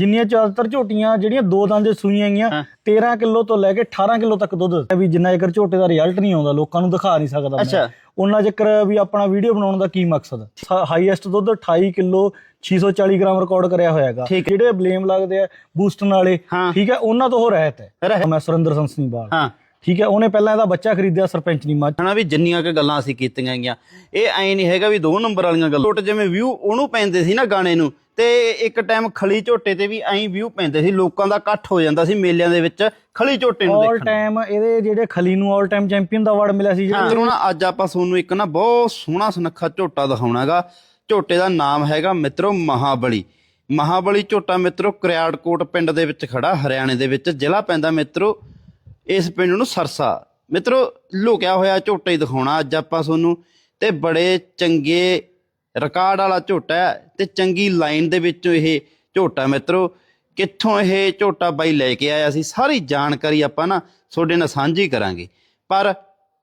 ਜਿੰਨੀਆਂ ਜ਼ਿਆਦਾਤਰ ਝੋਟੀਆਂ ਜਿਹੜੀਆਂ ਦੋ ਦੰਦ ਦੇ ਸੂਈਆਂ ਗਈਆਂ ਹਾਂ। 13 ਕਿਲੋ ਤੋਂ ਲੈ ਕੇ 18 ਕਿਲੋ ਤੱਕ ਦੁੱਧ ਦਿੱਤਾ ਵੀ ਜਿੰਨਾ ਚਿਰ ਝੋਟੇ ਦਾ ਰਿਜ਼ਲਟ ਨਹੀਂ ਆਉਂਦਾ ਲੋਕਾਂ ਨੂੰ ਦਿਖਾ ਨਹੀਂ ਸਕਦਾ। ਅੱਛਾ। ਉਹਨਾਂ ਚੱਕਰ ਵੀ ਆਪਣਾ ਵੀਡੀਓ ਬਣਾਉਣ ਦਾ ਕੀ ਮਕਸਦ ਹਾਈਐਸਟ ਦੁੱਧ 28 ਕਿਲੋ 640 ਗ੍ਰਾਮ ਰਿਕਾਰਡ ਕਰਿਆ ਹੋਇਆ ਹੈਗਾ ਜਿਹੜੇ ਬਲੇਮ ਲੱਗਦੇ ਆ ਬੂਸਟਨ ਵਾਲੇ ਹਾਂ। ਠੀਕ ਹੈ ਉਹਨਾਂ ਤੋਂ ਉਹ ਰਹਿਤ ਹੈ। ਮੈਂ ਸੁਰਿੰਦਰ ਸੰਸਨੀਵਾਲ ਹਾਂ ਠੀਕ ਹੈ ਉਹਨੇ ਪਹਿਲਾਂ ਇਹਦਾ ਬੱਚਾ ਖਰੀਦਿਆ ਸਰਪੰਚ ਦੀ ਮੱਝ ਹਨਾ ਵੀ ਜਿੰਨੀਆਂ ਕੁ ਗੱਲਾਂ ਅਸੀਂ ਕੀਤੀਆਂ ਗਈਆਂ ਇਹ ਐ ਨਹੀਂ ਹੈਗਾ ਵੀ ਦੋ ਨੰਬਰ ਵਾਲੀਆਂ ਗੱਲਾਂ ਝੋਟ ਜਿਵੇਂ ਵਿਊ ਉਹਨੂੰ ਪੈਂਦੇ ਸੀ ਨਾ ਗਾਣੇ ਨੂੰ ਤੇ ਇੱਕ ਟਾਈਮ ਖਲੀ ਝੋਟੇ ਤੇ ਵੀ ਐਂ ਵਿਊ ਪੈਂਦੇ ਸੀ ਲੋਕਾਂ ਦਾ ਇਕੱਠ ਹੋ ਜਾਂਦਾ ਸੀ ਮੇਲਿਆਂ ਦੇ ਵਿੱਚ ਖਲੀ ਝੋਟੇ ਨੂੰ ਆਲ ਦੇਖਣ। ਟਾਈਮ ਇਹਦੇ ਜਿਹੜੇ ਖਲੀ ਨੂੰ ਆਲ ਟਾਈਮ ਚੈਂਪੀਅਨ ਦਾ ਅਵਾਰਡ ਮਿਲਿਆ ਸੀ ਜਿਹੜਾ ਨਾ ਅੱਜ ਆਪਾਂ ਤੁਹਾਨੂੰ ਇੱਕ ਨਾ ਬਹੁਤ ਸੋਹਣਾ ਸੁਨੱਖਾ ਝੋਟਾ ਦਿਖਾਉਣਾਗਾ। ਝੋਟੇ ਦਾ ਨਾਮ ਹੈਗਾ ਮਿੱਤਰੋ ਮਹਾਬਲੀ। ਮਹਾਬਲੀ ਝੋਟਾ ਮਿੱਤਰੋ ਕਰਿਆੜਕੋਟ ਪਿੰਡ ਦੇ ਵਿੱਚ ਖੜਾ ਹਰਿਆਣੇ ਦੇ ਵਿੱਚ ਜ਼ਿਲ੍ਹਾ ਪੈਂਦਾ ਮਿੱਤਰੋ ਇਸ ਪਿੰਡ ਨੂੰ ਸਰਸਾ। ਮਿੱਤਰੋ ਲੁਕਿਆ ਹੋਇਆ ਝੋਟਾ ਹੀ ਦਿਖਾਉਣਾ ਅੱਜ ਆਪਾਂ ਤੁਹਾਨੂੰ ਤੇ ਬੜੇ ਚੰਗੇ ਰਿਕਾਰਡ ਵਾਲਾ ਝੋਟਾ ਹੈ ਤੇ ਚੰਗੀ ਲਾਈਨ ਦੇ ਵਿੱਚੋਂ ਇਹ ਝੋਟਾ ਮਿੱਤਰੋ, ਕਿੱਥੋਂ ਇਹ ਝੋਟਾ ਬਾਈ ਲੈ ਕੇ ਆਇਆ ਸੀ? ਸਾਰੀ ਜਾਣਕਾਰੀ ਆਪਾਂ ਨਾ ਤੁਹਾਡੇ ਨਾਲ ਸਾਂਝੀ ਕਰਾਂਗੇ। ਪਰ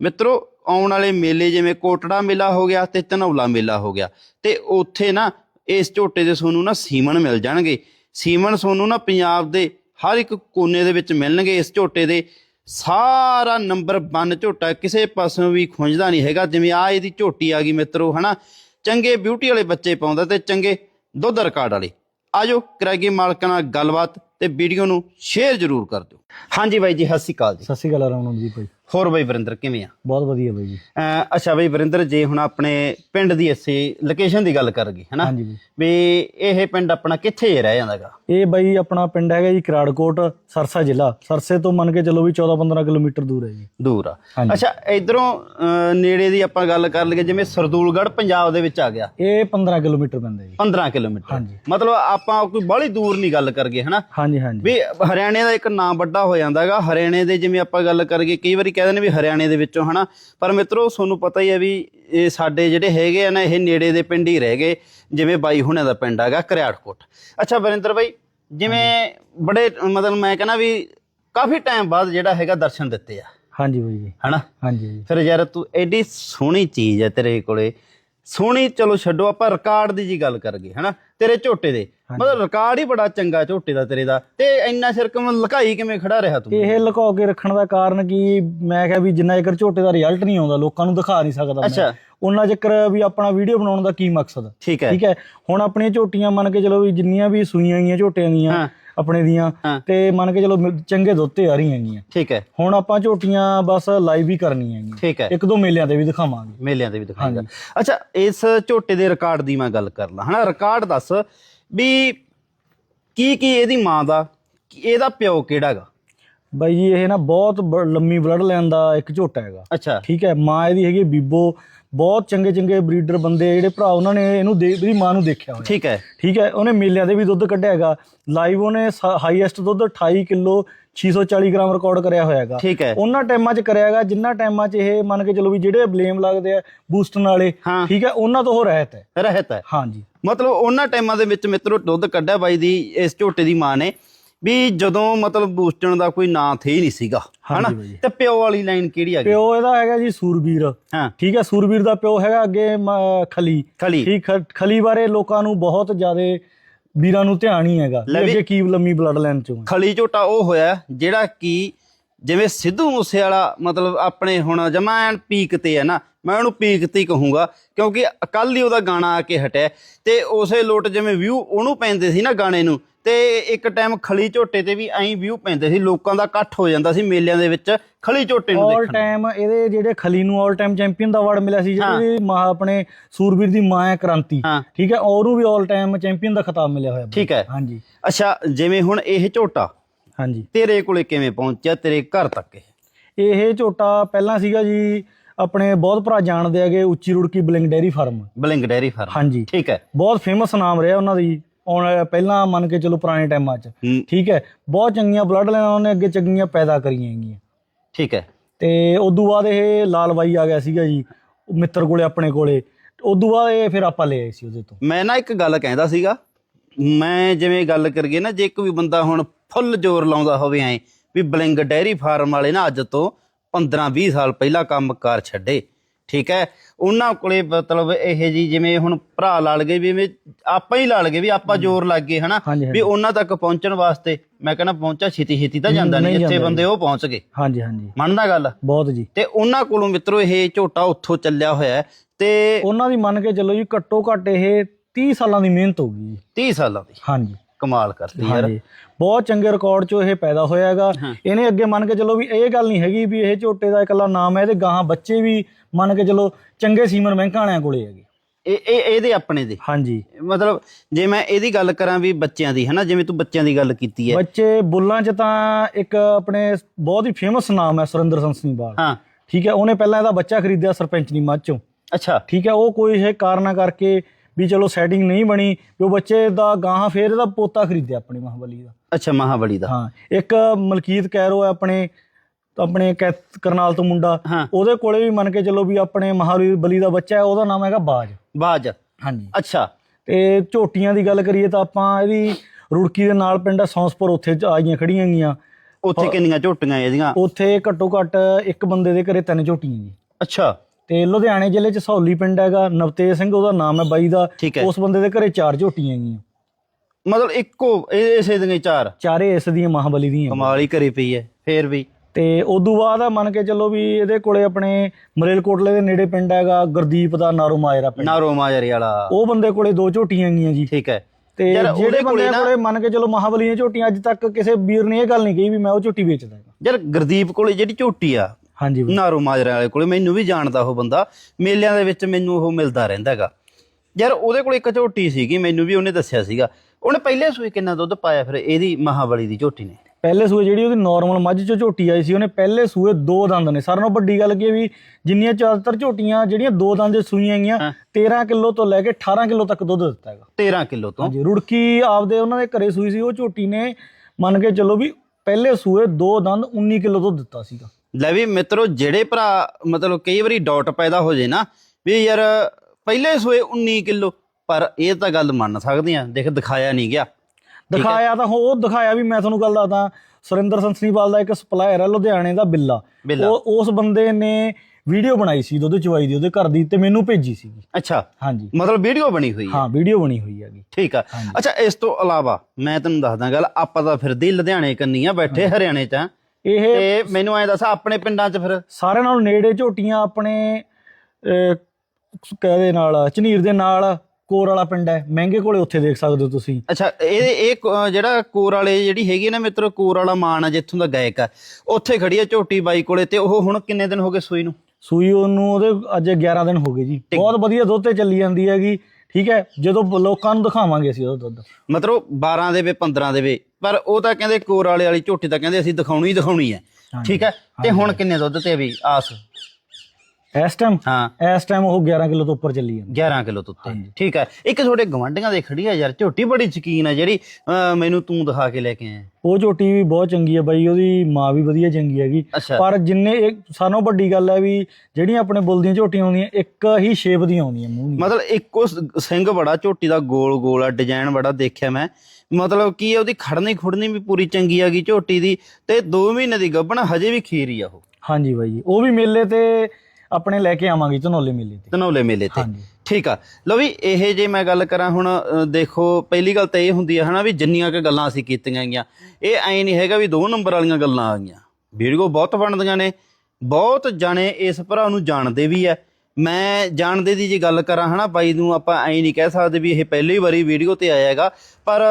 ਮਿੱਤਰੋ, ਆਉਣ ਵਾਲੇ ਮੇਲੇ ਜਿਵੇਂ ਕੋਟੜਾ ਮੇਲਾ ਹੋ ਗਿਆ ਤੇ ਧਨੌਲਾ ਮੇਲਾ ਹੋ ਗਿਆ, ਤੇ ਉੱਥੇ ਨਾ ਇਸ ਝੋਟੇ ਦੇ ਤੁਹਾਨੂੰ ਨਾ ਸੀਮਨ ਮਿਲ ਜਾਣਗੇ। ਸੀਮਨ ਤੁਹਾਨੂੰ ਨਾ ਪੰਜਾਬ ਦੇ ਹਰ ਇੱਕ ਕੋਨੇ ਦੇ ਵਿੱਚ ਮਿਲਣਗੇ। ਇਸ ਝੋਟੇ ਦੇ ਸਾਰਾ ਨੰਬਰ 1 ਝੋਟਾ ਕਿਸੇ ਪਾਸੋਂ ਵੀ ਖੁੰਝਦਾ ਨਹੀਂ ਹੈਗਾ। ਜਿਵੇਂ ਆ ਇਹਦੀ ਝੋਟੀ ਆ ਗਈ ਮਿੱਤਰੋ, ਹਨਾ? ਚੰਗੇ ਬਿਊਟੀ ਵਾਲੇ ਬੱਚੇ ਪਾਉਂਦਾ ਤੇ ਚੰਗੇ ਦੁੱਧ ਰਿਕਾਰਡ ਵਾਲੇ। ਆਜੋ ਕਰਾਈਏ ਮਾਲਕਾਂ ਨਾਲ ਗੱਲਬਾਤ ਤੇ ਵੀਡੀਓ ਨੂੰ ਸ਼ੇਅਰ ਜ਼ਰੂਰ ਕਰ ਦਿਓ। ਹਾਂਜੀ ਬਾਈ ਜੀ ਸਤਿ ਸ਼੍ਰੀ ਅਕਾਲ ਜੀ। ਸਤਿ ਸ਼੍ਰੀ ਅਕਾਲ ਰਾਮਨ ਜੀ ਭਾਈ। ਹੋਰ ਬਾਈ ਵਰਿੰਦਰ ਕਿਵੇਂ ਆ? ਬਹੁਤ ਵਧੀਆ ਬਾਈ ਜੀ। ਅਹ ਅੱਛਾ ਬਈ ਵਰਿੰਦਰ ਜੇ ਹੁਣ ਆਪਣੇ ਪਿੰਡ ਦੀ ਅਸੀਂ ਲੋਕੇਸ਼ਨ ਦੀ ਗੱਲ ਕਰ ਗਏ ਹਨਾ? ਹਾਂਜੀ ਬਾਈ। ਵੀ ਇਹ ਪਿੰਡ ਆਪਣਾ ਕਿੱਥੇ ਰਹਿ ਜਾਂਦਾਗਾ? ਇਹ ਬਾਈ ਆਪਣਾ ਪਿੰਡ ਹੈਗਾ ਜੀ ਕਰਾੜਕੋਟ ਸਰਸਾ ਜ਼ਿਲ੍ਹਾ। ਸਰਸੇ ਤੋਂ ਮੰਨ ਕੇ ਚੱਲੋ ਵੀ 14-15 ਕਿਲੋਮੀਟਰ ਦੂਰ ਹੈ ਜੀ। ਦੂਰ ਆ। ਹਾਂਜੀ। ਅੱਛਾ ਇਧਰੋਂ ਨੇੜੇ ਦੀ ਆਪਾਂ ਗੱਲ ਕਰ ਲਈਏ ਜਿਵੇਂ ਸਰਦੂਲਗੜ੍ਹ ਪੰਜਾਬ ਦੇ ਵਿੱਚ ਆ ਗਿਆ। ਇਹ 15 ਕਿਲੋਮੀਟਰ ਪੈਂਦਾ ਜੀ। 15 ਕਿਲੋਮੀਟਰ। ਹਾਂਜੀ। ਮਤਲਬ ਆਪਾਂ ਕੋਈ ਬਾਹਲੀ ਦੂਰ ਨਹੀਂ ਗੱਲ ਕਰਗੇ ਹਨਾ? ਹਾਂਜੀ ਹਾਂਜੀ। ਵੀ ਹਰਿਆਣੇ ਦਾ ਇੱਕ ਨਾਮ ਵੱਡਾ ਹੋ ਜਾਂਦਾਗਾ। ਹਰਿਆਣੇ ਦੇ ਜਿਵੇਂ ਆਪਾਂ ਗੱਲ ਕਰਗੇ ਕਈ ਵਾਰੀ ਕਹਿੰਦੇ ਨੇ ਵੀ ਹਰਿਆਣੇ ਦੇ ਵਿੱਚੋਂ ਹਨਾ? ਪਰ ਮਿੱਤਰੋ ਤੁਹਾਨੂੰ ਪਤਾ ਹੀ ਹੈ ਵੀ ਇਹ ਸਾਡੇ ਜਿਹੜੇ ਹੈਗੇ ਆ ਨਾ ਇਹ ਨੇੜੇ ਦੇ ਪਿੰਡ ਹੀ ਰਹਿ ਗਏ ਜਿਵੇਂ ਬਾਈ ਹੁਣਾਂ ਦਾ ਪਿੰਡ ਹੈਗਾ ਕਰਿਆੜਕੋਟ। ਅੱਛਾ ਵਰਿੰਦਰ ਬਾਈ ਜਿਵੇਂ ਬੜੇ ਮਤਲਬ ਮੈਂ ਕਹਿੰਦਾ ਵੀ ਕਾਫੀ ਟਾਈਮ ਬਾਅਦ ਜਿਹੜਾ ਹੈਗਾ ਦਰਸ਼ਨ ਦਿੱਤੇ ਆ। ਹਾਂਜੀ ਬਾਈ ਜੀ। ਹਨਾ? ਹਾਂਜੀ ਫਿਰ ਯਾਰ ਤੂੰ ਐਡੀ ਸੋਹਣੀ ਚੀਜ਼ ਹੈ ਤੇਰੇ ਕੋਲੇ। ਸੋਹਣੀ ਚਲੋ ਛੱਡੋ ਆਪਾਂ ਰਿਕਾਰਡ ਦੀ ਜੀ ਗੱਲ ਕਰਗੇ ਹਨਾ? ਤੇਰੇ ਝੋਟੇ ਦੇ। ਮਤਲਬ ਰਿਕਾਰਡ ਹੀ ਬੜਾ ਚੰਗਾ ਝੋਟੇ ਦਾ ਤੇਰੇ ਦਾ। ਤੇ ਇੰਨਾ ਸਿਰਕਮ ਲੁਕਾਈ ਕਿਵੇਂ ਖੜਾ ਰਿਹਾ ਤੂੰ? ਇਹ ਲੁਕਾ ਕੇ ਰੱਖਣ ਦਾ ਕਾਰਨ ਕੀ? ਮੈਂ ਕਿਹਾ ਵੀ ਜਿੰਨਾ ਚਿਰ ਝੋਟੇ ਦਾ ਰਿਜ਼ਲਟ ਨਹੀਂ ਆਉਂਦਾ ਲੋਕਾਂ ਨੂੰ ਦਿਖਾ ਨਹੀਂ ਸਕਦਾ ਮੈਂ। ਉਹਨਾਂ ਚੱਕਰ ਵੀ ਆਪਣਾ ਵੀਡੀਓ ਬਣਾਉਣ ਦਾ ਕੀ ਮਕਸਦ? ਠੀਕ ਹੈ। ਠੀਕ ਹੈ? ਹੁਣ ਆਪਣੀਆਂ ਝੋਟੀਆਂ ਮੰਨ ਕੇ ਚਲੋ ਵੀ ਜਿੰਨੀਆਂ ਵੀ ਸੂਈਆਂ ਗਈਆਂ ਝੋਟੀਆਂ ਹਾਂ। ਆਪਣੇ ਦੀਆਂ। ਤੇ ਮੰਨ ਕੇ ਚਲੋ ਚੰਗੇ ਦੁੱਧ ਤੇ ਆ ਰਹੀਆਂ ਗਈਆਂ ਠੀਕ ਹੈ। ਹੁਣ ਆਪਾਂ ਝੋਟੀਆਂ ਬਸ ਲਾਈਵ ਹੀ ਕਰਨੀਆਂ ਗਈਆਂ ਠੀਕ ਹੈ। ਇੱਕ ਦੋ ਮੇਲਿਆਂ ਤੇ ਵੀ ਦਿਖਾਵਾਂਗੇ। ਮੇਲਿਆਂ ਦੇ ਵੀ ਦਿਖਾਏਗਾ। ਅੱਛਾ ਇਸ ਝੋਟੇ ਦੇ ਰਿਕਾਰਡ ਦੀ ਮੈਂ ਗੱਲ ਕਰ ਲਾਂ। ਹਨਾ ਰਿਕਾਰਡ ਦੱਸ ਵੀ ਕੀ ਕੀ ਇਹਦੀ ਮਾਂ ਦਾ ਕੀ ਇਹਦਾ ਪਿਓ ਕਿਹੜਾਗਾ ਬਾਈ ਜੀ ਇਹ ਨਾ ਬਹੁਤ ਬ- ਲੰਮੀ ਬਲੱਡ ਲਾਈਨ ਦਾ ਇੱਕ ਝੋਟਾ ਹੈਗਾ। ਅੱਛਾ। ਠੀਕ ਹੈ ਮਾਂ ਇਹਦੀ ਹੈਗੀ ਬੀਬੋ। ਬਹੁਤ ਚੰਗੇ ਚੰਗੇ ਬਰੀਡਰ ਬੰਦੇ ਜਿਹੜੇ ਭਰਾ ਉਹਨਾਂ ਨੇ ਇਹਨੂੰ ਦੇ- ਇਹਦੀ ਮਾਂ ਨੂੰ ਦੇਖਿਆ ਹੋਇਆ। ਠੀਕ ਹੈ। ਠੀਕ ਹੈ ਉਹਨੇ ਮੇਲਿਆਂ ਦੇ ਵੀ ਦੁੱਧ ਕੱਢਿਆ ਹੈਗਾ। ਲਾਈਵ ਉਹਨੇ ਹਾਈਐਸਟ ਦੁੱਧ 28 ਕਿਲੋ 640 ਗ੍ਰਾਮ ਰਿਕਾਰਡ ਕਰਿਆ ਹੋਇਆ ਹੈਗਾ। ਠੀਕ ਹੈ। ਉਹਨਾਂ ਟਾਈਮਾਂ 'ਚ ਕਰਿਆ ਹੈਗਾ ਜਿੰਨਾ ਟਾਈਮਾਂ 'ਚ ਇਹ ਮੰਨ ਕੇ ਚਲੋ ਵੀ ਜਿਹੜੇ ਬਲੇਮ ਲੱਗਦੇ ਆ ਬੂਸਟਨ ਵਾਲੇ ਹਾਂ। ਠੀਕ ਹੈ ਉਹਨਾਂ ਤੋਂ ਉਹ ਰਹਿਤ ਹੈ। ਰਹਿਤ ਹੈ। ਹਾਂਜੀ। ਮਤਲਬ ਉਹਨਾਂ ਟਾਈਮਾਂ ਦੇ ਵਿੱਚ ਮਿੱਤਰੋ ਦੁੱਧ ਕੱਢਿਆ ਬਾਈ ਦੀ ਇਸ ਝੋਟੇ ਦੀ ਮਾਂ ਨੇ। ਵੀ ਜਦੋਂ ਮਤਲਬ ਬੂਸਟਣ ਦਾ ਕੋਈ ਨਾਂ ਥੇ ਹੀ ਨਹੀਂ ਸੀਗਾ ਹਨਾ। ਤੇ ਪਿਓ ਵਾਲੀ ਲਾਈਨ ਕਿਹੜੀ ਆ ਗਈ? ਪਿਓ ਇਹਦਾ ਹੈਗਾ ਜੀ ਸੂਰਬੀਰ। ਹਾਂ। ਠੀਕ ਹੈ ਸੂਰਬੀਰ ਦਾ ਪਿਓ ਹੈਗਾ ਅੱਗੇ ਖਲੀ। ਖਲੀ। ਠੀਕ ਖਲੀ ਬਾਰੇ ਲੋਕਾਂ ਨੂੰ ਬਹੁਤ ਜ਼ਿਆਦਾ ਵੀਰਾਂ ਨੂੰ ਧਿਆਨ ਹੀ ਹੈਗਾ ਅੱਗੇ ਕੀ ਲੰਮੀ ਬਲੱਡ ਲਾਈਨ ਚੋਂ ਖਲੀ ਝੋਟਾ ਉਹ ਹੋਇਆ ਜਿਹੜਾ ਕਿ ਜਿਵੇਂ ਸਿੱਧੂ ਮੂਸੇ ਵਾਲਾ ਮਤਲਬ ਆਪਣੇ ਹੁਣ ਜਮਾ ਐਨ ਪੀਕ ਤੇ ਹੈ ਨਾ ਮੈਂ ਉਹਨੂੰ ਪੀਕ ਤੇ ਹੀ ਕਹੂੰਗਾ ਕਿਉਂਕਿ ਕੱਲ ਹੀ ਉਹਦਾ ਗਾਣਾ ਆ ਕੇ ਹਟਿਆ ਤੇ ਉਸੇ ਲੋਟ ਜਿਵੇਂ ਵਿਊ ਉਹਨੂੰ ਪੈਂਦੇ ਸੀ ਨਾ ਗਾਣੇ ਨੂੰ ਤੇ ਇੱਕ ਟਾਈਮ ਖਲੀ ਝੋਟੇ ਤੇ ਵੀ ਐਂ ਵਿਊ ਪੈਂਦੇ ਸੀ ਲੋਕਾਂ ਦਾ ਇਕੱਠ ਹੋ ਜਾਂਦਾ ਸੀ ਮੇਲਿਆਂ ਦੇ ਵਿੱਚ ਖਲੀ ਝੋਟੇ ਨੂੰ ਆਲ ਦੇਖਣ। ਟਾਈਮ ਇਹਦੇ ਜਿਹੜੇ ਖਲੀ ਨੂੰ ਆਲ ਟਾਈਮ ਚੈਂਪੀਅਨ ਦਾ ਅਵਾਰਡ ਮਿਲਿਆ ਸੀ ਜਿਹੜੀ ਮਾਂ ਆਪਣੇ ਸੂਰਬੀਰ ਦੀ ਮਾਂ ਹੈ ਕ੍ਰਾਂਤੀ ਠੀਕ ਹੈ ਔਰੂ ਵੀ ਆਲ ਟਾਈਮ ਚੈਂਪੀਅਨ ਦਾ ਖਿਤਾਬ ਮਿਲਿਆ ਹੋਇਆ। ਠੀਕ ਹੈ। ਹਾਂਜੀ। ਅੱਛਾ ਜਿਵੇਂ ਹੁਣ ਇਹ ਝੋਟਾ ਹਾਂਜੀ। ਤੇਰੇ ਕੋਲੇ ਕਿਵੇਂ ਪਹੁੰਚਿਆ ਤੇਰੇ ਘਰ ਤੱਕ ਇਹ? ਇਹ ਝੋਟਾ ਪਹਿਲਾਂ ਸੀਗਾ ਜੀ ਆਪਣੇ ਬਹੁਤ ਭਰਾ ਜਾਣਦੇ ਹੈਗੇ ਉੱਚੀ ਰੁੜਕੀ ਬਲਿੰਗ ਡੇਅਰੀ ਫਾਰਮ। ਬਲਿੰਗ ਡੈਰੀ ਫਾਰਮ। ਹਾਂਜੀ। ਠੀਕ ਹੈ। ਬਹੁਤ ਫੇਮਸ ਨਾਮ ਰਿਹਾ ਉਹਨਾਂ ਦੀ। ਵਾਲੇ- ਪਹਿਲਾਂ ਮੰਨ ਕੇ ਚਲੋ ਪੁਰਾਣੇ ਟਾਈਮਾਂ 'ਚ। ਠੀਕ ਹੈ। ਬਹੁਤ ਚੰਗੀਆਂ ਬਲੱਡ ਲਾਈਨਾਂ ਉਹਨੇ ਅੱਗੇ ਚੰਗੀਆਂ ਪੈਦਾ ਕਰੀਆਂ ਹੈਗੀਆਂ। ਠੀਕ ਹੈ। ਤੇ ਉਦੋਂ ਬਾਅਦ ਇਹ ਲਾਲ ਬਾਈ ਆ ਗਿਆ ਸੀਗਾ ਜੀ ਮਿੱਤਰ ਕੋਲੇ ਆਪਣੇ ਕੋਲੇ। ਉਦੋਂ ਬਾਅਦ ਇਹ ਫਿਰ ਆਪਾਂ ਲੈ ਆਏ ਸੀ ਉਹਦੇ ਤੋਂ। ਮੈਂ ਨਾ ਇੱਕ ਗੱਲ ਕਹਿੰਦਾ ਸੀਗਾ ਮੈਂ ਜਿਵੇਂ ਗੱਲ ਕਰੀਏ ਨਾ ਜੇ ਕੋਈ ਬੰਦਾ ਹੁਣ ਫੁੱਲ ਜ਼ੋਰ ਲਾਉਂਦਾ ਹੋਵੇ ਐ ਵੀ ਬਲਿੰਗ ਡੈਰੀ ਫਾਰਮ ਵਾਲੇ ਨਾ ਅੱਜ ਤੋਂ 15 20 ਸਾਲ ਪਹਿਲਾਂ ਕੰਮ ਕਾਰ ਛੱਡੇ ਠੀਕ ਹੈ? ਉਹਨਾਂ ਕੋਲੇ ਮਤਲਬ ਇਹ ਜੀ ਜਿਵੇਂ ਹੁਣ ਭਰਾ ਲਾ ਲਗੇ ਵੀ ਜਿਵੇਂ ਆਪਾਂ ਹੀ ਲਾ ਲਗੇ ਵੀ ਆਪਾਂ ਜ਼ੋਰ ਲੱਗ ਗਏ ਹਨਾ? ਵੀ ਉਹਨਾਂ ਤੱਕ ਪਹੁੰਚਣ ਵਾਸਤੇ ਮੈਂ ਕਹਿੰਦਾ ਪਹੁੰਚਾ ਛੇਤੀ ਛੇਤੀ ਤਾਂ ਜਾਂਦਾ ਨਹੀਂ ਜਿੱਥੇ ਬੰਦੇ ਉਹ ਪਹੁੰਚ ਗਏ। ਹਾਂਜੀ ਹਾਂਜੀ। ਮੰਨਦਾ ਗੱਲ? ਬਹੁਤ ਜੀ। ਤੇ ਉਹਨਾਂ ਕੋਲੋਂ ਮਿੱਤਰੋ ਇਹ ਝੋਟਾ ਉੱਥੋਂ ਚੱਲਿਆ ਹੋਇਆ ਹੈ ਤੇ ਉਹਨਾਂ ਦੀ ਮੰਨ ਕੇ ਚੱਲੋ ਜੀ ਘੱਟੋ ਘੱਟ ਇਹ 30 ਸਾਲਾਂ ਦੀ ਮਿਹਨਤ ਹੋਊਗੀ ਜੀ। 30 ਸਾਲਾਂ ਦੀ। ਹਾਂਜੀ। ਕਮਾਲ ਕਰਤੀ ਯਾਰ। ਬਹੁਤ ਚੰਗੇ ਰਿਕਾਰਡ ਚੋਂ ਇਹ ਪੈਦਾ ਹੋਇਆ ਹੈਗਾ। ਇਹਨੇ ਅੱਗੇ ਮੰਨ ਕੇ ਚੱਲੋ ਵੀ ਇਹ ਗੱਲ ਨਹੀਂ ਹੈਗੀ ਵੀ ਇਹ ਝੋਟੇ ਦਾ ਇਕੱਲਾ ਨਾਮ ਹੈ ਇਹਦੇ ਗਾਹਾਂ ਬੱਚੇ ਵੀ ਮੰਨ ਕੇ ਚੱਲੋ ਚੰਗੇ ਸੀਮਨ ਬੈਂਕਾਂ ਵਾਲਿਆਂ ਕੋਲੇ ਹੈਗੇ। ਇਹ ਇਹ ਇਹਦੇ ਆਪਣੇ ਦੇ। ਹਾਂਜੀ। ਮਤਲਬ ਜੇ ਮੈਂ ਇਹਦੀ ਗੱਲ ਕਰਾਂ ਵੀ ਬੱਚਿਆਂ ਦੀ ਹਨਾ? ਜਿਵੇਂ ਤੂੰ ਬੱਚਿਆਂ ਦੀ ਗੱਲ ਕੀਤੀ ਹੈ। ਬੱਚੇ ਬੁੱਲਾਂ 'ਚ ਤਾਂ ਇੱਕ ਆਪਣੇ ਬਹੁਤ ਹੀ ਫੇਮਸ ਨਾਮ ਹੈ ਸੁਰਿੰਦਰ ਸੰਸਨੀਵਾਲ ਹਾਂ। ਠੀਕ ਹੈ ਉਹਨੇ ਪਹਿਲਾਂ ਇਹਦਾ ਬੱਚਾ ਖਰੀਦਿਆ ਸਰਪੰਚਨੀ ਮੱਝ ਚੋਂ। ਅੱਛਾ। ਠੀਕ ਹੈ ਉਹ ਕੋਈ ਇਹ ਕਾਰਨਾ ਕਰਕੇ ਵੀ ਚਲੋ ਸੈਟਿੰਗ ਨਹੀਂ ਬਣੀ ਉਹ ਬੱਚੇ ਦਾ ਗਾਹਾਂ ਫੇਰ ਇਹਦਾ ਪੋਤਾ ਖਰੀਦਿਆ ਆਪਣੀ ਮਹਾਬਲੀ ਦਾ। ਅੱਛਾ ਮਹਾਬਲੀ ਦਾ। ਹਾਂ ਇੱਕ ਮਲਕੀਤ ਕੈਰੋ ਹੈ ਆਪਣੇ ਆਪਣੇ ਕਰਨਾਲ ਤੋਂ ਮੁੰਡਾ। ਉਹਦੇ ਕੋਲੇ ਵੀ ਮੰਨ ਕੇ ਚੱਲੋ ਵੀ ਆਪਣੇ ਮਹਾਬਲੀ ਦਾ ਬੱਚਾ ਹੈ ਉਹਦਾ ਨਾਮ ਹੈਗਾ ਬਾਜ। ਬਾਜ। ਹਾਂਜੀ। ਅੱਛਾ। ਤੇ ਝੋਟੀਆਂ ਦੀ ਗੱਲ ਕਰੀਏ ਤਾਂ ਆਪਾਂ ਇਹਦੀ ਰੁੜਕੀ ਦੇ ਨਾਲ ਪਿੰਡ ਸੌਂਸਪੁਰ ਉੱਥੇ ਆਈਆਂ ਖੜੀਆਂ ਗਈਆਂ। ਉੱਥੇ ਕਿੰਨੀਆਂ ਝੋਟੀਆਂ ਇਹਦੀਆਂ? ਉੱਥੇ ਘੱਟੋ ਘੱਟ ਇੱਕ ਬੰਦੇ ਦੇ ਘਰੇ ਤਿੰਨ ਝੋਟੀਆਂ ਜੀ। ਅੱਛਾ। ਤੇ ਲੁਧਿਆਣੇ ਜ਼ਿਲ੍ਹੇ ਚ ਸਹੌਲੀ ਪਿੰਡ ਹੈਗਾ ਨਵਤੇਜ ਸਿੰਘ ਉਹਦਾ ਨਾਮ ਹੈ ਬਾਈ ਦਾ। ਠੀਕ ਹੈ। ਉਸ ਬੰਦੇ ਦੇ ਘਰੇ ਚਾਰ ਝੋਟੀਆਂ ਹੈਗੀਆਂ। ਮਤਲਬ ਇੱਕੋ ਇਹ- ਇਸੇ ਦੀਆਂ ਹੀ ਚਾਰ? ਚਾਰੇ ਇਸ ਦੀਆਂ ਮਹਾਬਲੀ ਦੀਆਂ। ਕਮਾਲ ਹੀ ਕਰੀ ਪਈ ਹੈ ਫੇਰ ਵੀ। ਤੇ ਉਦੋਂ ਬਾਅਦ ਆ ਮੰਨ ਕੇ ਚੱਲੋ ਵੀ ਇਹਦੇ ਕੋਲੇ ਆਪਣੇ ਮਰੇਲਕੋਟਲੇ ਦੇ ਨੇੜੇ ਪਿੰਡ ਹੈਗਾ ਗੁਰਦੀਪ ਦਾ ਨਾਰੋ ਮਾਜਰਾ ਪਿੰਡ। ਨਾਰੋ ਮਾਜਰੇ ਵਾਲਾ। ਉਹ ਬੰਦੇ ਕੋਲੇ ਦੋ ਝੋਟੀਆਂ ਹੈਗੀਆਂ ਜੀ। ਠੀਕ ਹੈ। ਤੇ ਯਾਰ ਉਹਦੇ ਜਿਹੜੇ ਕੋਲੇ ਬੰਦੇ ਨਾ- ਕੋਲੇ ਮੰਨ ਕੇ ਚੱਲੋ ਮਹਾਬਲੀ ਦੀਆਂ ਝੋਟੀਆਂ ਅੱਜ ਤੱਕ ਕਿਸੇ ਵੀਰ ਨੇ ਇਹ ਗੱਲ ਨਹੀਂ ਕਹੀ ਵੀ ਮੈਂ ਉਹ ਝੋਟੀ ਵੇਚਦਾ ਹੈਗਾ। ਯਾਰ ਗੁਰਦੀਪ ਕੋਲੇ ਜਿਹੜੀ ਝੋਟੀ ਆ ਹਾਂਜੀ ਬਾਈ। ਨਾਰੋ ਮਾਜਰੇ ਵਾਲੇ ਕੋਲੇ ਮੈਨੂੰ ਵੀ ਜਾਣਦਾ ਉਹ ਬੰਦਾ। ਮੇਲਿਆਂ ਦੇ ਵਿੱਚ ਮੈਨੂੰ ਉਹ ਮਿਲਦਾ ਰਹਿੰਦਾ ਹੈਗਾ। ਯਾਰ ਉਹਦੇ ਕੋਲ ਇੱਕ ਝੋਟੀ ਸੀਗੀ ਮੈਨੂੰ ਵੀ ਉਹਨੇ ਦੱਸਿਆ ਸੀਗਾ। ਉਹਨੇ ਪਹਿਲੇ ਸੂਏ ਕਿੰਨਾ ਦੁੱਧ ਪਾਇਆ ਫਿਰ ਇਹਦੀ ਮਹਾਬਲੀ ਦੀ ਝੋਟੀ ਨੇ? ਪਹਿਲੇ ਸੂਏ ਜਿਹੜੀ ਉਹਦੀ ਨਾਰਮਲ ਮੱਝ ਚੋਂ ਝੋਟੀ ਆਈ ਸੀ ਉਹਨੇ ਪਹਿਲੇ ਸੂਏ ਦੋ ਦੰਦ ਨੇ। ਸਾਰਿਆਂ ਨਾਲੋਂ ਵੱਡੀ ਗੱਲ ਕੀ ਹੈ ਵੀ ਜਿੰਨੀਆਂ ਜ਼ਿਆਦਾਤਰ ਝੋਟੀਆਂ ਜਿਹੜੀਆਂ ਦੋ ਦੰਦ 'ਚ ਸੂਈਆਂ ਹਾਂ। 13 ਕਿਲੋ ਤੋਂ ਲੈ ਕੇ 18 ਕਿਲੋ ਤੱਕ ਦੁੱਧ ਦਿੱਤਾ ਹੈਗਾ। 13 ਕਿਲੋ ਤੋਂ? ਹਾਂਜੀ ਰੁੜਕੀ ਆਪਦੇ ਉਹਨਾਂ ਦੇ ਘਰੇ ਸੂਈ ਸੀ ਉਹ ਝੋਟੀ ਨੇ ਮੰਨ ਕੇ ਚੱਲੋ ਵੀ ਪਹਿਲੇ ਸੂਏ ਦੋ ਦੰਦ 19 ਕਿਲੋ ਦੁੱਧ ਦਿੱਤਾ ਸੀਗਾ। ਲੈ ਵੀ ਮਿੱਤਰੋ ਜਿਹੜੇ ਭਰਾ ਮਤਲਬ ਕਈ ਵਾਰੀ ਡਾਊਟ ਪੈਦਾ ਹੋ ਜੇ ਨਾ ਵੀ ਯਾਰ ਪਹਿਲੇ ਸੂਏ 19 ਕਿਲੋ ਪਰ ਇਹ ਤਾਂ ਗੱਲ ਮੰਨ ਸਕਦੇ ਆ। ਦੇਖ ਦਿਖਾਇਆ ਨਹੀਂ ਗਿਆ। ਦਿਖਾਇਆ ਤਾਂ ਉਹ ਦਿਖਾਇਆ ਵੀ ਮੈਂ ਤੁਹਾਨੂੰ ਗੱਲ ਦੱਸਦਾ ਸੁਰਿੰਦਰ ਸੰਸਨੀਵਾਲ ਦਾ ਇੱਕ ਸਪਲਾਇਰ ਹੈ ਲੁਧਿਆਣੇ ਦਾ ਬਿੱਲਾ। ਉਹ ਉਸ ਬੰਦੇ ਨੇ ਵੀਡੀਓ ਬਣਾਈ ਸੀ ਦੁੱਧ ਚਵਾਈ ਦੀ ਉਹਦੇ ਘਰ ਦੀ ਤੇ ਮੈਨੂੰ ਭੇਜੀ ਸੀਗੀ। ਅੱਛਾ। ਹਾਂਜੀ। ਮਤਲਬ ਵੀਡੀਓ ਬਣੀ ਹੋਈ ਹੈ। ਹਾਂ ਵੀਡੀਓ ਬਣੀ ਹੋਈ ਹੈਗੀ। ਠੀਕ ਆ। ਅੱਛਾ ਇਸ ਤੋਂ ਇਲਾਵਾ ਮੈਂ ਤੈਨੂੰ ਦੱਸਦਾ ਗੱਲ ਆਪਾਂ ਤਾਂ ਫਿਰਦੇ ਹੀ ਲੁਧਿਆਣੇ ਕੰਨੀ ਆ ਬੈਠੇ ਹਰਿਆਣੇ ਚ ਆ। ਇਹ ਤੇ ਮੈਨੂੰ ਐ ਦੱਸ ਆਪਣੇ ਪਿੰਡਾਂ ਚ ਫਿਰ? ਸਾਰਿਆਂ ਨਾਲੋਂ ਨੇੜੇ ਝੋਟੀਆਂ ਆਪਣੇ ਕਹਦੇ ਨਾਲ ਝਨੀਰ ਦੇ ਨਾਲ ਕੋਰ ਵਾਲਾ ਪਿੰਡ ਹੈ। ਮਹਿੰਗੇ ਕੋਲੇ ਉੱਥੇ ਦੇਖ ਸਕਦੇ ਹੋ ਤੁਸੀਂ। ਅੱਛਾ ਇਹ ਇਹ ਜਿਹੜਾ ਕੋਰ ਵਾਲੇ ਜਿਹੜੀ ਹੈਗੀ ਨਾ ਮਿੱਤਰੋ ਕੋਰ ਵਾਲਾ ਮਾਨ ਆ ਜਿੱਥੋਂ ਦਾ ਗਾਇਕ ਆ ਉੱਥੇ ਖੜੀ ਆ ਝੋਟੀ ਬਾਈ ਕੋਲੇ ਤੇ ਉਹ ਹੁਣ ਕਿੰਨੇ ਦਿਨ ਹੋ ਗਏ ਸੂਈ ਨੂੰ? ਸੂਈ ਉਹਨੂੰ ਉਹਦੇ ਅੱਜ 11 ਦਿਨ ਹੋ ਗਏ ਜੀ। ਬਹੁਤ ਵਧੀਆ ਦੁੱਧ ਤੇ ਚੱਲੀ ਜਾਂਦੀ ਹੈਗੀ। ਠੀਕ ਹੈ? ਜਦੋਂ ਲੋਕਾਂ ਨੂੰ ਦਿਖਾਵਾਂਗੇ ਅਸੀਂ ਉਹਦਾ ਦੁੱਧ। ਮਤਲਬ 12 ਦੇਵੇ 15 ਦੇਵੇ ਪਰ ਉਹ ਤਾਂ ਕਹਿੰਦੇ ਕੋਰ ਵਾਲੇ ਵਾਲੀ ਝੋਟੀ ਤਾਂ ਕਹਿੰਦੇ ਅਸੀਂ ਦਿਖਾਉਣੀ ਹੀ ਦਿਖਾਉਣੀ ਹੈ। ਠੀਕ ਹੈ? ਤੇ ਹੁਣ ਕਿੰਨੇ ਦੁੱਧ ਤੇ ਵੀ? ਆਸ। ਇਸ ਟਾਈਮ ਹਾਂ। ਇਸ ਟਾਈਮ ਉਹ 11 ਕਿਲੋ ਤੋਂ ਉੱਪਰ ਚੱਲੀ ਜਾਂਦੀ। 11 ਕਿਲੋ ਤੋਂ ਉੱਤੇ। ਠੀਕ ਹੈ। ਇੱਕ ਤੁਹਾਡੇ ਗਵੰਡੀਆਂ ਦੇ ਖੜੀ ਆ ਯਾਰ ਝੋਟੀ ਬੜੀ ਸ਼ਕੀਨ ਆ ਜਿਹੜੀ ਮੈਨੂੰ ਤੂੰ ਦਿਖਾ ਕੇ ਲੈ ਕੇ ਆਇਆ। ਉਹ ਝੋਟੀ ਵੀ ਬਹੁਤ ਚੰਗੀ ਹੈ ਬਾਈ ਉਹਦੀ ਮਾਂ ਵੀ ਵਧੀਆ ਚੰਗੀ ਹੈਗੀ। ਪਰ ਜਿੰਨੇ ਸਾਨੂੰ ਵੱਡੀ ਗੱਲ ਹੈ ਵੀ ਜਿਹੜੀਆਂ ਆਪਣੇ ਬੁੱਲ ਦੀਆਂ ਝੋਟੀਆਂ ਆਉਂਦੀਆਂ ਇੱਕ ਹੀ ਸ਼ੇਪ ਦੀਆਂ ਆਉਂਦੀਆਂ ਮੂੰਹ ਦੀਆਂ। ਮਤਲਬ ਇੱਕੋ ਸਿੰਘ ਬੜਾ ਝੋਟੀ ਦਾ ਗੋਲ ਗੋਲ ਆ ਡਿਜ਼ਾਈਨ ਬੜਾ ਦੇਖਿਆ ਮੈਂ। ਮਤਲਬ ਕੀ ਹੈ ਉਹਦੀ ਖੜਨੀ ਖੁੜਨੀ ਵੀ ਪੂਰੀ ਚੰਗੀ ਆ ਗਈ ਝੋਟੀ ਦੀ ਤੇ 2 ਮਹੀਨੇ ਦੀ ਗੱਭਣ ਹਜੇ ਵੀ ਖੀਰੀ ਆ ਉਹ। ਹਾਂਜੀ ਬਾਈ ਉਹ ਵੀ ਮੇਲੇ ਤੇ ਆਪਣੇ ਲੈ ਕੇ ਆਵਾਂਗੇ ਧਨੌਲੇ ਮੇਲੇ ਤੇ। ਧਨੌਲੇ ਮੇਲੇ ਤੇ। ਹਾਂਜੀ। ਠੀਕ ਆ। ਲਓ ਵੀ ਇਹ ਜੇ ਮੈਂ ਗੱਲ ਕਰਾਂ ਹੁਣ ਦੇਖੋ ਪਹਿਲੀ ਗੱਲ ਤਾਂ ਇਹ ਹੁੰਦੀ ਹੈ ਹਨਾ ਵੀ ਜਿੰਨੀਆਂ ਕੁ ਗੱਲਾਂ ਅਸੀਂ ਕੀਤੀਆਂ ਗਈਆਂ ਇਹ ਐ ਨਹੀਂ ਹੈਗਾ ਵੀ ਦੋ ਨੰਬਰ ਵਾਲੀਆਂ ਗੱਲਾਂ ਆ ਗਈਆਂ। ਵੀਡੀਓ ਬਹੁਤ ਬਣਦੀਆਂ ਨੇ ਬਹੁਤ ਜਾਣੇ ਇਸ ਭਰਾ ਨੂੰ ਜਾਣਦੇ ਵੀ ਐ ਮੈਂ ਜਾਣਦੇ ਦੀ ਜੇ ਗੱਲ ਕਰਾਂ ਹਨਾ ਬਾਈ ਨੂੰ ਆਪਾਂ ਐ ਨਹੀਂ ਕਹਿ ਸਕਦੇ ਵੀ ਇਹ ਪਹਿਲੀ ਵਾਰੀ ਵੀਡੀਓ ਤੇ ਆਇਆ ਹੈਗਾ ਪਰ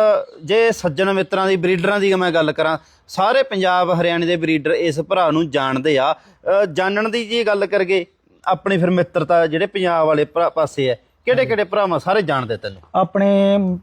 ਜੇ ਸੱਜਣ ਮਿੱਤਰਾਂ ਦੀ ਬਰੀਡਰਾਂ ਦੀ ਮੈਂ ਗੱਲ ਕਰਾਂ ਸਾਰੇ ਪੰਜਾਬ ਹਰਿਆਣੇ ਦੇ ਬਰੀਡਰ ਇਸ ਭਰਾ ਨੂੰ ਜਾਣਦੇ ਆ। ਜਾਣਨ ਦੀ ਜੇ ਗੱਲ ਕਰਗੇ ਆਪਣੇ ਫਿਰ ਮਿੱਤਰਤਾ ਜਿਹੜੇ ਪੰਜਾਬ ਵਾਲੇ ਪਾਸੇ ਐ ਕਿਹੜੇ ਕਿਹੜੇ ਭਰਾਵਾਂ ਸਾਰੇ ਜਾਣਦੇ ਤੈਨੂੰ? ਆਪਣੇ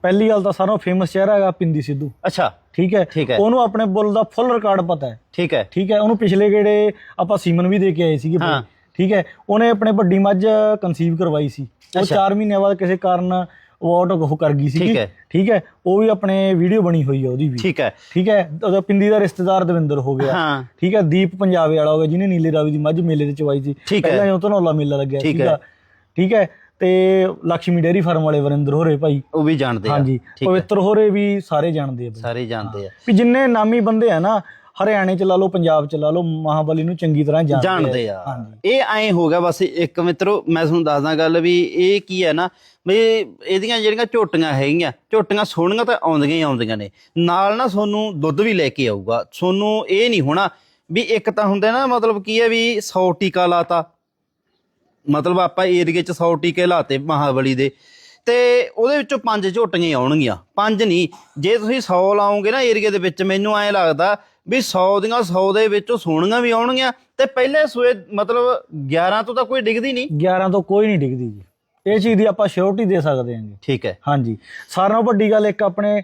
ਪਹਿਲੀ ਗੱਲ ਤਾਂ ਸਾਰਾ ਫੇਮਸ ਚਿਹਰਾ ਹੈਗਾ ਪਿੰਦੀ ਸਿੱਧੂ। ਅੱਛਾ। ਠੀਕ ਹੈ? ਠੀਕ ਹੈ। ਉਹਨੂੰ ਆਪਣੇ ਬੁੱਲ ਦਾ ਫੁੱਲ ਰਿਕਾਰਡ ਪਤਾ ਹੈ। ਠੀਕ ਹੈ। ਠੀਕ ਹੈ? ਉਹਨੂੰ ਪਿਛਲੇ ਗੇੜੇ ਆਪਾਂ ਸੀਮਨ ਵੀ ਦੇ ਕੇ ਆਏ ਸੀਗੇ ਹਾਂ। ਠੀਕ ਹੈ ਉਹਨੇ ਆਪਣੇ ਵੱਡੀ ਮੱਝ ਕਨਸੀਵ ਕਰਵਾਈ ਸੀ। ਉਹ 4 ਮਹੀਨਿਆਂ ਬਾਅਦ ਕਿਸੇ ਕਾਰਨ ਅਵਾਰਡ ਉਹ ਕਰ ਗਈ ਸੀ ਠੀਕ ਹੈ। ਠੀਕ ਹੈ ਉਹ ਵੀ ਆਪਣੇ ਵੀਡੀਓ ਬਣੀ ਹੋਈ ਹੈ ਉਹਦੀ ਵੀ। ਠੀਕ ਹੈ। ਠੀਕ ਹੈ ਉਹਦਾ ਪਿੰਦੀ ਦਾ ਰਿਸ਼ਤੇਦਾਰ ਦਵਿੰਦਰ ਹੋ ਗਿਆ। ਠੀਕ ਹੈ ਦੀਪ ਪੰਜਾਬੇ ਵਾਲਾ ਹੋ ਗਿਆ ਜਿਹਨੇ ਨੀਲੇ ਰਾਵੀ ਦੀ ਮੱਝ ਮੇਲੇ ਤੇ ਚਵਾਈ ਸੀ। ਪਹਿਲਾਂ ਜਦੋਂ ਧਨੌਲਾ ਮੇਲਾ ਲੱਗਿਆ ਠੀਕ ਸੀਗਾ। ਠੀਕ ਹੈ ਤੇ ਲక్ష్ਮੀ ਡੇਅਰੀ ਫਾਰਮ ਵਾਲੇ ਵਰਿੰਦਰ ਹੋਰੇ ਭਾਈ। ਉਹ ਵੀ ਜਾਣਦੇ ਆ। ਹਾਂਜੀ ਪਵਿੱਤਰ ਹੋਰੇ ਵੀ ਸਾਰੇ ਜਾਣਦੇ ਆ ਸਾਰੇ ਜਾਣਦੇ ਆ। ਵੀ ਜਿੰਨੇ ਨਾਮੀ ਬੰਦੇ ਆ ਨਾ ਹਰਿਆਣੇ ਚ ਲਾ ਲਓ ਪੰਜਾਬ ਚ ਲਾ ਲਓ ਮਹਾਬਲੀ ਨੂੰ ਚੰਗੀ ਤਰ੍ਹਾਂ ਜਾਣਦੇ ਆ। ਇਹ ਐਂ ਹੋ ਗਿਆ ਬਸ ਇੱਕ ਮਿੱਤਰੋ ਮੈਂ ਤੁਹਾਨੂੰ ਦੱਸਦਾ ਗੱਲ ਵੀ ਇਹ ਕੀ ਹੈ ਨਾ ਵੀ ਇਹਦੀਆਂ ਜਿਹੜੀਆਂ ਝੋਟੀਆਂ ਹੈਗੀਆਂ ਝੋਟੀਆਂ ਸੋਹਣੀਆਂ ਤਾਂ ਆਉਂਦੀਆਂ ਹੀ ਆਉਂਦੀਆਂ ਨੇ। ਨਾਲ ਨਾ ਤੁਹਾਨੂੰ ਦੁੱਧ ਵੀ ਲੈ ਕੇ ਆਊਗਾ। ਤੁਹਾਨੂੰ ਇਹ ਨਹੀਂ ਹੋਣਾ ਵੀ ਇੱਕ ਤਾਂ ਹੁੰਦੇ ਨਾ ਮਤਲਬ ਕੀ ਹੈ ਵੀ 100 ਟੀਕਾ ਲਾਤਾ। ਮਤਲਬ ਆਪਾਂ ਏਰੀਏ 'ਚ 100 ਟੀਕੇ ਲਾਤੇ ਮਹਾਬਲੀ ਦੇ। ਤੇ ਉਹਦੇ ਵਿੱਚੋਂ ਪੰਜ ਝੋਟੀਆਂ ਹੀ ਆਉਣਗੀਆਂ। ਪੰਜ ਨਹੀਂ ਜੇ ਤੁਸੀਂ 100 ਲਾਓਗੇ ਨਾ ਏਰੀਏ ਦੇ ਵਿੱਚ ਮੈਨੂੰ ਐਂ ਲੱਗਦਾ ਵੀ 100 ਦੀਆਂ 100 ਦੇ ਵਿੱਚੋਂ ਸੋਹਣੀਆਂ ਵੀ ਆਉਣਗੀਆਂ ਤੇ ਪਹਿਲੇ ਸੂਏ ਮਤਲਬ 11 ਤੋਂ ਤਾਂ ਕੋਈ ਡਿੱਗਦੀ ਨਹੀਂ? 11 ਤੋਂ ਕੋਈ ਨਹੀਂ ਡਿੱਗਦੀ ਜੀ। ਇਹ ਚੀਜ਼ ਦੀ ਆਪਾਂ ਸ਼ੋਰਟੀ ਦੇ ਸਕਦੇ ਹਾਂਗੇ ਠੀਕ ਹੈ। ਹਾਂਜੀ। ਸਾਰਿਆਂ ਨਾਲੋਂ ਵੱਡੀ ਗੱਲ ਇੱਕ ਆਪਣੇ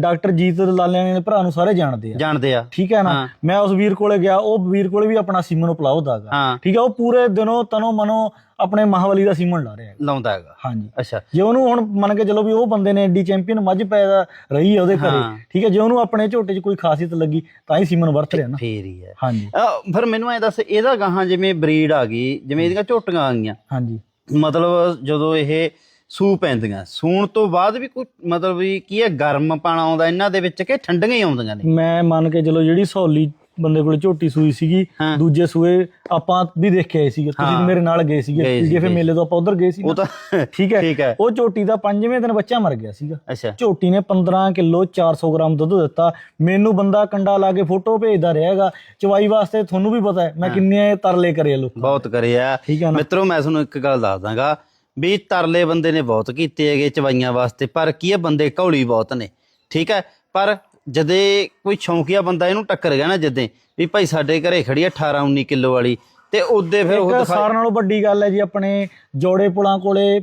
ਡਾਕਟਰ ਜੀਤ ਲਾਲਿਆਂ ਦੇ ਭਰਾ ਨੂੰ ਸਾਰੇ ਜਾਣਦੇ ਆ। ਜਾਣਦੇ ਆ। ਠੀਕ ਹੈ ਨਾ। ਮੈਂ ਉਸ ਵੀਰ ਕੋਲੇ ਗਿਆ ਉਹ ਵੀਰ ਕੋਲੇ ਵੀ ਆਪਣਾ ਸੀਮਨ ਉਪਲਬਧ ਹੈਗਾ ਹਾਂ। ਠੀਕ ਹੈ ਉਹ ਪੂਰੇ ਦਿਨੋਂ ਤਨੋਂ ਮਨੋਂ ਆਪਣੇ ਮਹਾਬਲੀ ਦਾ ਸੀਮਨ ਲਾ ਰਿਹਾ ਹੈ ਲਾਉਂਦਾ ਹੈਗਾ ਹਾਂਜੀ। ਅੱਛਾ। ਜੇ ਉਹਨੂੰ ਹੁਣ ਮੰਨ ਕੇ ਚਲੋ ਵੀ ਉਹ ਬੰਦੇ ਨੇ ਐਡੀ ਚੈਂਪੀਅਨ ਮੱਝ ਪੈਦਾ ਰਹੀ ਹੈ ਉਹਦੇ ਘਰੇ। ਠੀਕ ਹੈ ਜੇ ਉਹਨੂੰ ਆਪਣੇ ਝੋਟੇ 'ਚ ਕੋਈ ਖਾਸੀਅਤ ਲੱਗੀ ਤਾਂ ਹੀ ਸੀਮਨ ਵਰਤ ਰਿਹਾ ਨਾ। ਫੇਰ ਹੀ ਹੈ ਹਾਂਜੀ। ਫਿਰ ਮੈਨੂੰ ਐ ਦੱਸ ਇਹਦਾ ਗਾਹਾਂ ਜਿਵੇਂ ਬਰੀਡ ਆ ਗਈ ਜਿਵੇਂ ਇਹਦੀਆਂ ਝੋਟੀਆਂ ਆ ਗਈਆਂ। ਹਾਂਜੀ। ਮਤਲਬ ਜਦੋਂ ਇਹ ਸੂ ਪੈਂਦੀਆਂ। ਸੂਣ ਤੋਂ ਬਾਅਦ ਵੀ ਕੋਈ ਮਤਲਬ ਵੀ ਕੀ ਹੈ ਗਰਮ ਪਾਣਾ ਆਉਂਦਾ ਇਹਨਾਂ ਦੇ ਵਿੱਚ ਕਿ ਠੰਡੀਆਂ ਹੀ ਆਉਂਦੀਆਂ ਨੇ। ਮੈਂ ਮੰਨ ਕੇ ਚਲੋ ਜਿਹੜੀ ਸਹੌਲੀ ਬੰਦੇ ਕੋਲੇ ਝੋਟੀ ਸੂਈ ਸੀਗੀ ਹਾਂ। ਦੂਜੇ ਸੂਏ ਆਪਾਂ ਵੀ ਦੇਖੇ ਆਏ ਸੀਗੇ। ਤੁਸੀਂ। ਮੇਰੇ ਨਾਲ ਗਏ ਸੀਗੇ ਗਏ ਸੀ, ਪੀਡੀਐਫ ਗਏ ਮੇਲੇ ਤੋਂ ਆਪਾਂ ਉਧਰ ਗਏ ਸੀ ਉਹ ਨਾ। ਤਾਂ ਠੀਕ ਹੈ। ਠੀਕ ਹੈ। ਉਹ ਝੋਟੀ ਦਾ ਪੰਜਵੇਂ ਦਿਨ ਬੱਚਾ ਮਰ ਗਿਆ ਸੀਗਾ। ਅੱਛਾ। ਝੋਟੀ ਨੇ 15 ਕਿਲੋ 400 ਗ੍ਰਾਮ ਦੁੱਧ ਦਿੱਤਾ। ਮੈਨੂੰ ਬੰਦਾ ਕੰਡਾ ਲਾ ਕੇ ਫੋਟੋ ਭੇਜਦਾ ਰਹੇਗਾ। ਚਵਾਈ ਵਾਸਤੇ ਤੁਹਾਨੂੰ ਵੀ ਪਤਾ ਹੈ ਮੈਂ ਕਿੰਨੇ ਤਰਲੇ ਕਰੇ ਲੋਕ ਬਹੁਤ ਕਰਿਆ। ਠੀਕ ਹੈ ਨਾ? ਮਿੱਤਰੋ ਮੈਂ ਤੁਹਾਨੂੰ ਇੱਕ ਗੱਲ ਦੱਸ ਦਾਂਗਾ ਵੀ ਤਰਲੇ ਬੰਦੇ ਨੇ ਬਹੁਤ ਕੀਤੇ ਹੈਗੇ ਚਵਾਈਆਂ ਵਾਸਤੇ ਪਰ ਕੀ ਹੈ ਬੰਦੇ ਘੌਲੀ ਬਹੁਤ ਨੇ ਠੀਕ ਹੈ? ਪਰ ਜਦੇ ਕੋਈ ਸ਼ੌਂਕੀਆ ਬੰਦਾ ਇਹਨੂੰ ਟੱਕਰ ਗਿਆ ਨਾ ਜਦੇ ਵੀ ਭਾਈ ਸਾਡੇ ਘਰੇ ਖੜੀ ਆ 18 19 ਕਿਲੋ ਵਾਲੀ ਤੇ ਉਹਦੇ ਫਿਰ ਉਹ ਦਿਖਾ ਸਾਰਿਆਂ ਨਾਲੋਂ ਵੱਡੀ ਗੱਲ ਹੈ ਜੀ ਆਪਣੇ ਜੋੜੇ ਪੁਲਾਂ ਕੋਲੇ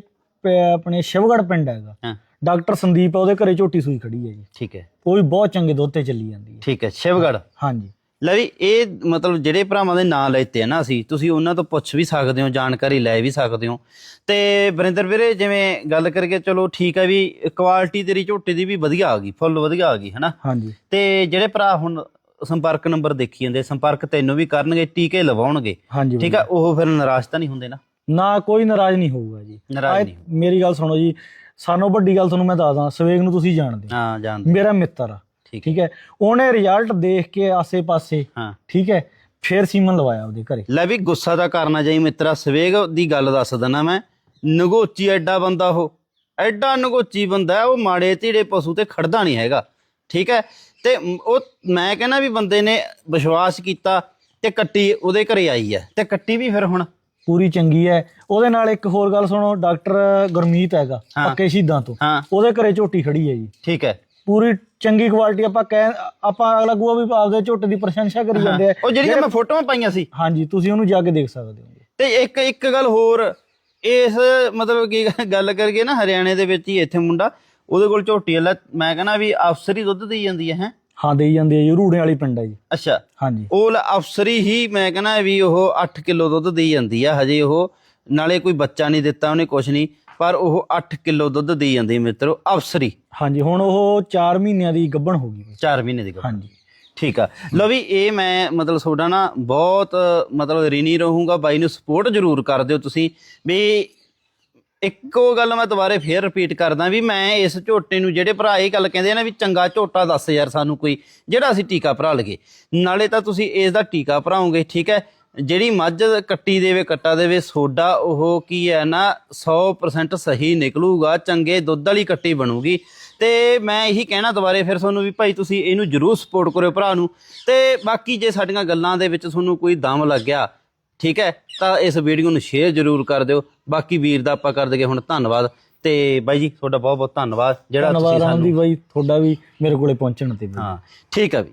ਆਪਣੇ ਸ਼ਿਵਗੜ ਪਿੰਡ ਹੈਗਾ ਹਾਂ। ਡਾਕਟਰ ਸੰਦੀਪ ਉਹਦੇ ਘਰੇ ਝੋਟੀ ਸੂਈ ਖੜੀ ਹੈ ਜੀ ਠੀਕ ਹੈ। ਉਹ ਵੀ ਬਹੁਤ ਚੰਗੇ ਦੁੱਧ ਤੇ ਚੱਲੀ ਜਾਂਦੀ ਹੈ। ਠੀਕ ਹੈ ਸ਼ਿਵਗੜ ਹਾਂਜੀ। ਲੈ ਵੀ ਇਹ ਮਤਲਬ ਜਿਹੜੇ ਭਰਾਵਾਂ ਦੇ ਨਾਂ ਲੈਤੇ ਆ ਨਾ ਅਸੀਂ ਤੁਸੀਂ ਉਹਨਾਂ ਤੋਂ ਪੁੱਛ ਵੀ ਸਕਦੇ ਹੋ ਜਾਣਕਾਰੀ ਲੈ ਵੀ ਸਕਦੇ ਹੋ। ਤੇ ਵਰਿੰਦਰ ਵੀਰੇ ਜਿਵੇਂ ਗੱਲ ਕਰਕੇ ਚਲੋ ਠੀਕ ਹੈ ਵੀ ਕੁਆਲਿਟੀ ਤੇਰੀ ਝੋਟੀ ਦੀ ਵੀ ਵਧੀਆ ਆ ਗਈ ਫੁੱਲ ਵਧੀਆ ਆ ਗਈ ਹਨਾ? ਹਾਂਜੀ। ਤੇ ਜਿਹੜੇ ਭਰਾ ਹੁਣ ਸੰਪਰਕ ਨੰਬਰ ਦੇਖੀ ਜਾਂਦੇ ਸੰਪਰਕ ਤੈਨੂੰ ਵੀ ਕਰਨਗੇ ਟੀਕੇ ਲਵਾਉਣਗੇ ਠੀਕ ਆ? ਉਹ ਫਿਰ ਨਿਰਾਸ਼ ਤਾਂ ਨਹੀਂ ਹੁੰਦੇ ਨਾ? ਨਾ ਕੋਈ ਨਾਰਾਜ਼ ਨਹੀਂ ਹੋਊਗਾ ਜੀ। ਨਾਰਾਜ਼ ਨਹੀਂ ਮੇਰੀ ਗੱਲ ਸੁਣੋ ਜੀ ਸਾਨੂੰ ਵੱਡੀ ਗੱਲ ਤੁਹਾਨੂੰ ਮੈਂ ਦੱਸਦਾ ਸਵੇਗ ਨੂੰ ਤੁਸੀਂ ਜਾਣਦੇ ਹੋ। ਹਾਂ ਜਾਣਦੇ ਮੇਰਾ ਮਿੱਤਰ ਆ। ਠੀਕ ਠੀਕ ਹੈ। ਉਹਨੇ ਰਿਜ਼ਲਟ ਦੇਖ ਕੇ ਆਸੇ-ਪਾਸੇ ਹਾਂ। ਠੀਕ ਹੈ ਫੇਰ ਸੀਮਨ ਲਵਾਇਆ ਉਹਦੇ ਘਰੇ। ਲੈ ਵੀ ਗੁੱਸਾ ਤਾਂ ਕਰਨਾ ਚਾਹੀ ਮਿੱਤਰਾ ਸਵੇਗ ਦੀ ਗੱਲ ਦੱਸ ਦਿੰਦਾ ਮੈਂ। ਨਗੋਚੀ ਐਡਾ ਬੰਦਾ ਉਹ। ਐਡਾ ਨਗੋਚੀ ਬੰਦਾ ਉਹ ਮਾੜੇ ਧੀੜੇ ਪਸ਼ੂ ਤੇ ਖੜਦਾ ਨਹੀਂ ਹੈਗਾ। ਠੀਕ ਹੈ ਤੇ ਉਹ ਮੈਂ ਕਹਿੰਦਾ ਵੀ ਬੰਦੇ ਨੇ ਵਿਸ਼ਵਾਸ ਕੀਤਾ ਤੇ ਕੱਟੀ ਉਹਦੇ ਘਰੇ ਆਈ ਹੈ। ਤੇ ਕੱਟੀ ਵੀ ਫਿਰ ਹੁਣ? ਪੂਰੀ ਚੰਗੀ ਹੈ। ਉਹਦੇ ਨਾਲ ਇੱਕ ਹੋਰ ਗੱਲ ਸੁਣੋ ਡਾਕਟਰ ਗੁਰਮੀਤ ਹੈਗਾ। ਪੱਕੇ ਸ਼ਹੀਦਾਂ ਤੋਂ। ਉਹਦੇ ਘਰੇ ਝੋਟੀ ਖੜੀ ਹੈ ਜੀ। ਠੀਕ ਹੈ। ਪੂਰੀ ਚੰਗੀ ਕੁਆਲਿਟੀ ਆਪਾਂ ਕਹਿ ਆਪਾਂ ਅਗਲਾ ਗੂਆ ਵੀ ਆਪਦੇ ਝੋਟੇ ਦੀ ਪ੍ਰਸ਼ੰਸਾ ਕਰੀ ਜਾਂਦੇ ਆ। ਉਹ ਜਿਹੜੀਆਂ ਮੈਂ ਫੋਟੋਆਂ ਪਾਈਆਂ ਸੀ। ਹਾਂਜੀ ਤੁਸੀਂ ਉਹਨੂੰ ਜਾ ਕੇ ਦੇਖ ਸਕਦੇ ਹੋ। ਤੇ ਇੱਕ ਇੱਕ ਗੱਲ ਹੋਰ ਇਸ ਮਤਲਬ ਕੀ ਗੱਲ ਕਰੀਏ ਨਾ ਹਰਿਆਣੇ ਦੇ ਵਿੱਚ ਹੀ ਇੱਥੇ ਮੁੰਡਾ ਉਹਦੇ ਕੋਲ ਝੋਟੀ ਵਾਲਾ ਮੈਂ ਕਹਿੰਦਾ ਵੀ ਅਫਸਰੀ ਦੁੱਧ ਦੇਈ ਜਾਂਦੀ ਹੈ ਹੈ? ਹਾਂ ਦੇਈ ਜਾਂਦੇ ਆ ਜੀ ਰੂੜੇ ਵਾਲੀ ਪਿੰਡ ਹੈ ਜੀ। ਅੱਛਾ। ਹਾਂਜੀ। ਉਹ ਲ- ਅਫਸਰੀ ਹੀ ਮੈਂ ਕਹਿੰਦਾ ਵੀ ਉਹ 8 ਕਿਲੋ ਦੁੱਧ ਦੇਈ ਜਾਂਦੀ ਆ ਹਜੇ ਉਹ ਨਾਲੇ ਕੋਈ ਬੱਚਾ ਨਹੀਂ ਦਿੱਤਾ ਉਹਨੇ ਕੁਛ ਨਹੀਂ। ਪਰ ਉਹ 8 ਕਿਲੋ ਦੁੱਧ ਦੇਈ ਜਾਂਦੀ ਮਿੱਤਰੋ ਅਫਸਰੀ। ਹਾਂਜੀ ਹੁਣ ਉਹ 4 ਮਹੀਨਿਆਂ ਦੀ ਗੱਭਣ ਹੋ ਗਈ 4 ਮਹੀਨੇ ਦੀ ਹਾਂਜੀ। ਠੀਕ ਆ। ਲਓ ਵੀ ਇਹ ਮੈਂ ਮਤਲਬ ਤੁਹਾਡਾ ਨਾ ਬਹੁਤ ਮਤਲਬ ਰਿਣੀ ਰਹੂੰਗਾ ਬਾਈ ਨੂੰ ਸਪੋਰਟ ਜ਼ਰੂਰ ਕਰ ਦਿਓ ਤੁਸੀਂ। ਵੀ ਇੱਕੋ ਗੱਲ ਮੈਂ ਦੁਬਾਰੇ ਫੇਰ ਰਿਪੀਟ ਕਰਦਾ ਵੀ ਮੈਂ ਇਸ ਝੋਟੇ ਨੂੰ ਜਿਹੜੇ ਭਰਾ ਇਹ ਗੱਲ ਕਹਿੰਦੇ ਆ ਨਾ ਵੀ ਚੰਗਾ ਝੋਟਾ ਦੱਸ ਯਾਰ ਸਾਨੂੰ ਕੋਈ ਜਿਹੜਾ ਅਸੀਂ ਟੀਕਾ ਭਰਾ ਲਗੇ ਨਾਲੇ ਤਾਂ ਤੁਸੀਂ ਇਸ ਦਾ ਟੀਕਾ ਭਰਾਓਗੇ ਠੀਕ ਹੈ? ਜਿਹੜੀ ਮੱਝ ਕੱਟੀ ਦੇਵੇ ਕੱਟਾ ਦੇਵੇ ਸੋਡਾ ਉਹ ਕੀ ਹੈ ਨਾ 100% ਸਹੀ ਨਿਕਲੂਗਾ ਚੰਗੇ ਦੁੱਧ ਵਾਲੀ ਕੱਟੀ ਬਣੂਗੀ। ਤੇ ਮੈਂ ਇਹੀ ਕਹਿਣਾ ਦੁਬਾਰੇ ਫਿਰ ਤੁਹਾਨੂੰ ਵੀ ਭਾਈ ਤੁਸੀਂ ਇਹਨੂੰ ਜਰੂਰ ਸਪੋਰਟ ਕਰਿਓ ਭਰਾ ਨੂੰ। ਤੇ ਬਾਕੀ ਜੇ ਸਾਡੀਆਂ ਗੱਲਾਂ ਦੇ ਵਿੱਚ ਤੁਹਾਨੂੰ ਕੋਈ ਦਮ ਲੱਗਿਆ ਠੀਕ ਹੈ ਤਾਂ ਇਸ ਵੀਡੀਓ ਨੂੰ ਸ਼ੇਅਰ ਜਰੂਰ ਕਰ ਦਿਓ। ਬਾਕੀ ਵੀਰ ਦਾ ਆਪਾਂ ਕਰ ਦਈਏ ਹੁਣ ਧੰਨਵਾਦ। ਤੇ ਬਾਈ ਜੀ ਤੁਹਾਡਾ ਬਹੁਤ ਬਹੁਤ ਧੰਨਵਾਦ ਜਿਹੜਾ ਧੰਨਵਾਦ ਤੁਸੀਂ ਸਾਨੂੰ ਦੀ ਬਾਈ ਤੁਹਾਡਾ ਵੀ ਮੇਰੇ ਕੋਲੇ ਪਹੁੰਚਣ ਤੇ ਵੀ। ਹਾਂ ਠੀਕ ਆ ਵੀ।